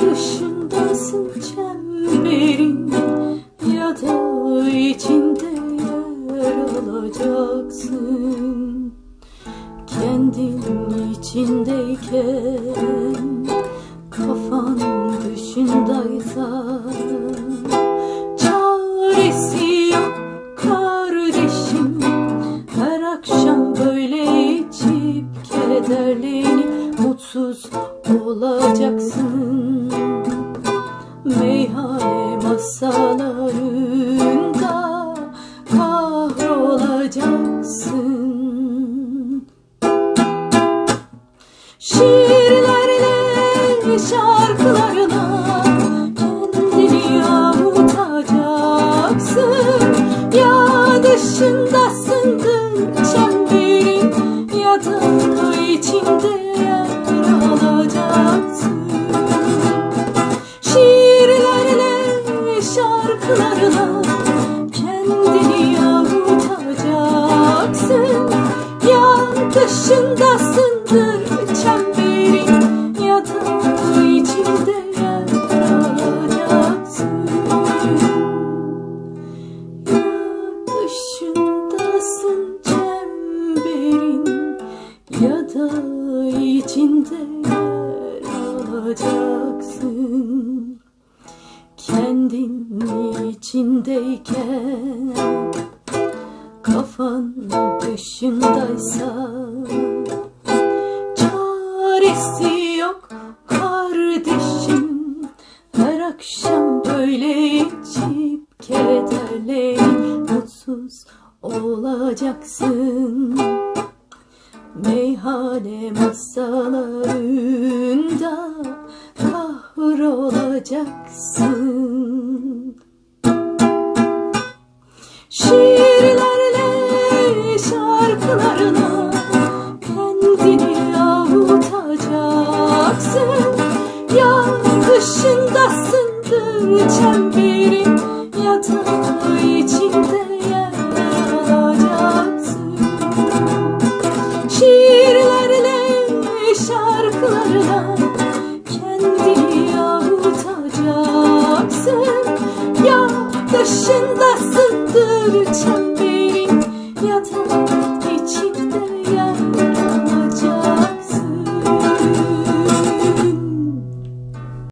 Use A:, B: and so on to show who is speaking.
A: Dışındasın çemberin ya da içinde yer alacaksın. Kendin içindeyken kafan dışındaysa. Çaresi yok kardeşim her akşam böyle içip kederlenip mutsuz olacaksın masallarında kahrolacaksın. Şiirlerle şarkılarına kendini avutacaksın Ya dışındasındır çemberin ya da içinde da içinde alacaksın Kendin içindeyken kafan dışındaysa çaresi yok kardeşim. Her akşam böyle içip kederlenip mutsuz olacaksın Meyhane masalarında kahrolacaksın. Şiirlerle 그를 찾